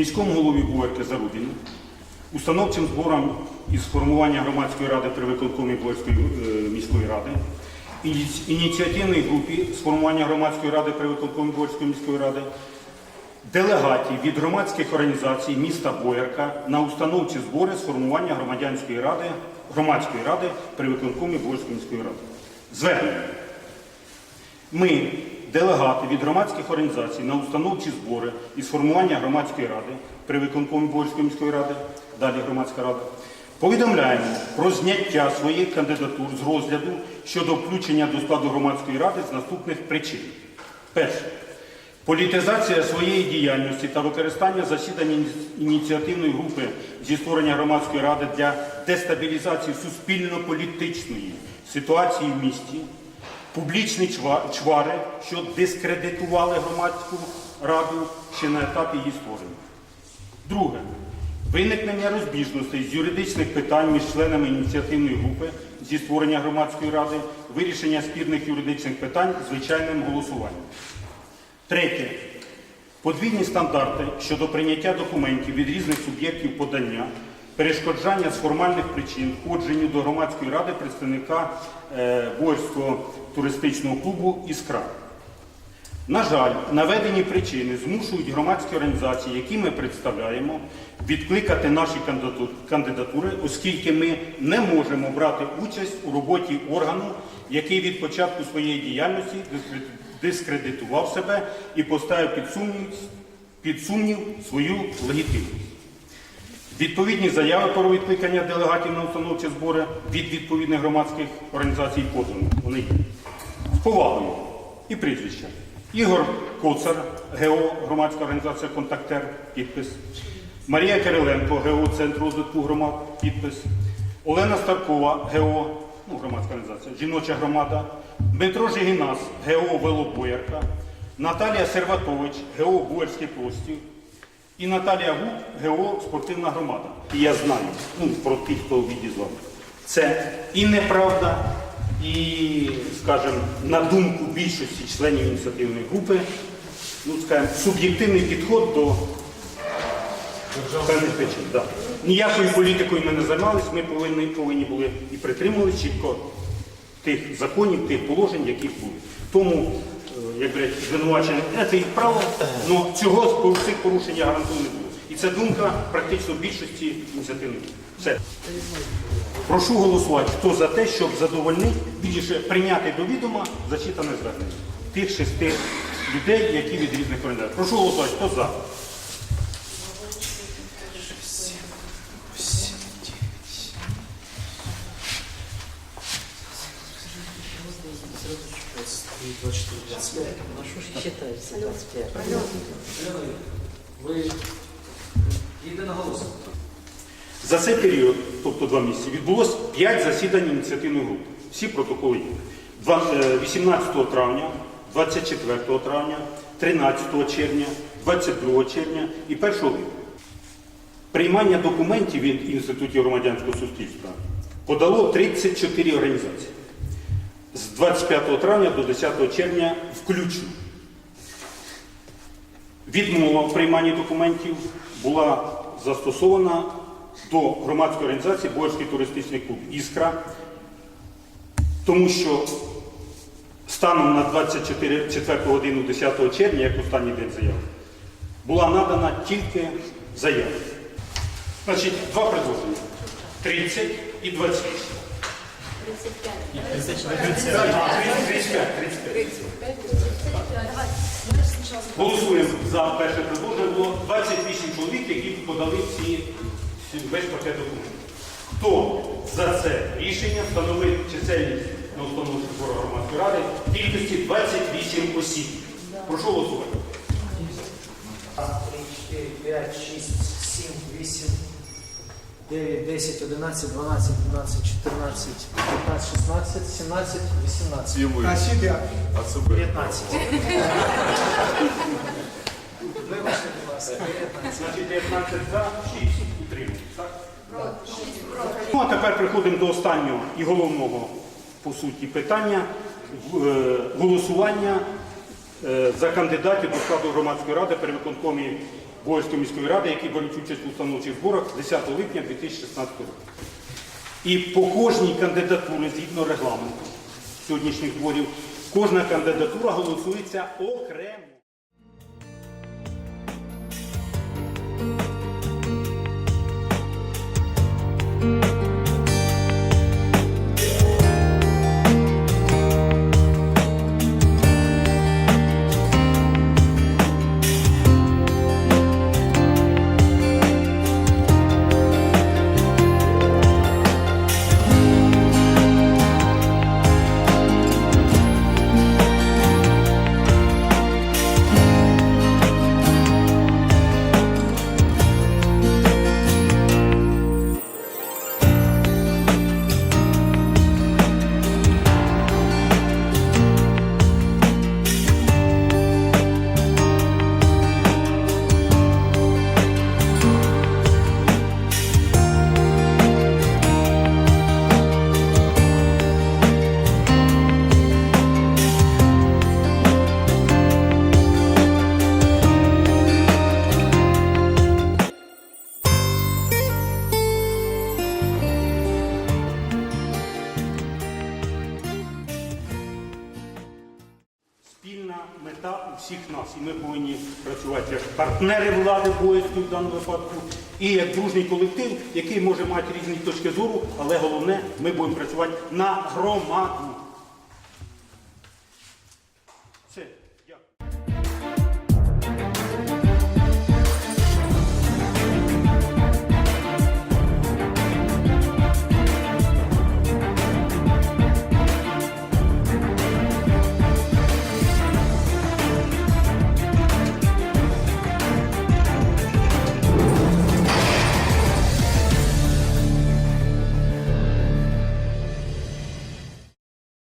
міському голові УРК Зарубіну, установчим зборам із формування громадської ради при виконкомі Боярської е, міської ради, ініціативній групі з формування громадської ради при виконкомі Боярської міської ради, делегатів від громадських організацій міста Боярка на установчі збори з формування громадянської ради, громадської ради при виконкомі Боярської міської ради. Звернення. Ми, делегати від громадських організацій на установчі збори із формування громадської ради при виконкомі Борської міської ради, далі громадська рада, повідомляємо про зняття своїх кандидатур з розгляду щодо включення до складу громадської ради з наступних причин. Перше. Політизація своєї діяльності та використання засідань ініціативної групи зі створення громадської ради для дестабілізації суспільно-політичної ситуації в місті, публічні чвари, що дискредитували громадську раду ще на етапі її створення. Друге. Виникнення розбіжностей з юридичних питань між членами ініціативної групи зі створення громадської ради, вирішення спірних юридичних питань звичайним голосуванням. Третє. Подвійні стандарти щодо прийняття документів від різних суб'єктів подання, перешкоджання з формальних причин входженню до громадської ради представника е, туристичного клубу «Іскра». На жаль, наведені причини змушують громадські організації, які ми представляємо, відкликати наші кандидатури, оскільки ми не можемо брати участь у роботі органу, який від початку своєї діяльності дискредитував себе і поставив під сумнів, під сумнів свою легітимність. Відповідні заяви про відкликання делегатів на установчі збори від відповідних громадських організацій подані. Вони. З повагою і прізвища. Ігор Коцар, ГО, громадська організація Контактер, підпис. Марія Кириленко, ГО, Центр розвитку громад, підпис. Олена Старкова, ГО, ну, громадська організація, жіноча громада. Дмитро Жигінас, ГО Велобоярка. Наталія Серватович, ГО Боярський простір. І Наталія Гук, ГО Спортивна громада. І я знаю ну, про тих, хто в віді з вами. Це і неправда, і, скажімо, на думку більшості членів ініціативної групи, ну, скажімо, суб'єктивний підход до певних причин. Да. Ніякою політикою ми не займалися, ми повинні, повинні були і притримувалися чітко тих законів, тих положень, які були. Тому, як говорять, звинувачення це їх право, але цього цих порушень я гарантую не було. І це думка практично більшості ініціативних. Все. Прошу голосувати, хто за те, щоб задовольнити, більше прийняти до відома зачитане звернення тих шести людей, які від різних організацій. Прошу голосувати, хто за. Що ж считається 25? Ви єдиноголосно. За цей період, тобто два місяці, відбулось 5 засідань ініціативної групи. Всі протоколи є. Два- е, 18 травня, 24 травня, 13 червня, 22 червня і 1 липня. Приймання документів від Інститутів громадянського суспільства подало 34 організації з 25 травня до 10 червня включно. Відмова в прийманні документів була застосована до громадської організації Боярський туристичний клуб Іскра, тому що станом на 24 годину 10 червня, як останній день заяви, була надана тільки заява. Значить, два предложення. 30 і 28. 35. 35. Голосуємо за перше предложення. Було 28 чоловік, які подали ці, ці весь пакет документів. Хто за це рішення встановив чисельність на установчу збору громадської ради в кількості 28 осіб? Прошу голосувати. 3, 4, 5, 6, 7, 8, 9, 10, 11, 12, 13, 14, 15, 16, 17, 18, А себя? 19. Вибачте, будь ласка, 19. Значить, 19 за, 6 утримують. Так? Ну, а тепер приходимо до останнього і головного, по суті, питання е, голосування е, за кандидатів до складу громадської ради при виконкомі Боярської міської ради, які беруть участь у установчих зборах 10 липня 2016 року. І по кожній кандидатурі, згідно регламенту сьогоднішніх зборів, кожна кандидатура голосується окремо. всіх нас. І ми повинні працювати як партнери влади поїздки в даному випадку, і як дружній колектив, який може мати різні точки зору, але головне, ми будемо працювати на громаду. Все.